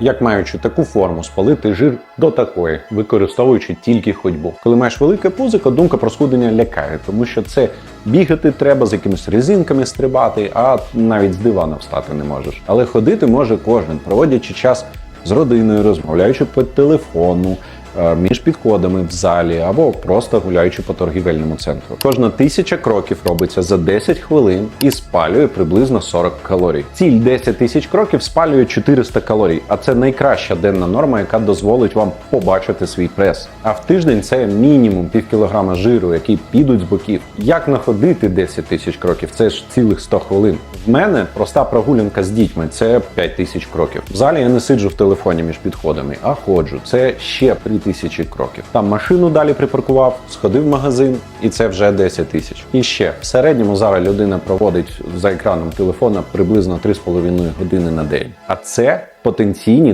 Як маючи таку форму, спалити жир до такої, використовуючи тільки ходьбу. Коли маєш велике пузико, думка про схудення лякає, тому що це бігати треба з якимись резинками стрибати, а навіть з дивана встати не можеш. Але ходити може кожен, проводячи час з родиною, розмовляючи по телефону. Е, Між підходами в залі або просто гуляючи по торгівельному центру. Кожна тисяча кроків робиться за 10 хвилин і спалює приблизно 40 калорій. Ціль 10 тисяч кроків спалює 400 калорій, а це найкраща денна норма, яка дозволить вам побачити свій прес. А в тиждень це мінімум пів кілограма жиру, які підуть з боків. Як находити 10 тисяч кроків? Це ж цілих 100 хвилин. В мене проста прогулянка з дітьми це 5 тисяч кроків. В залі я не сиджу в телефоні між підходами, а ходжу. Це ще 3 тисячі кроків. Там машину далі припаркував, сходив в магазин, і це вже 10 тисяч. І ще в середньому зараз людина проводить за екраном телефона приблизно 3,5 години на день. А це потенційні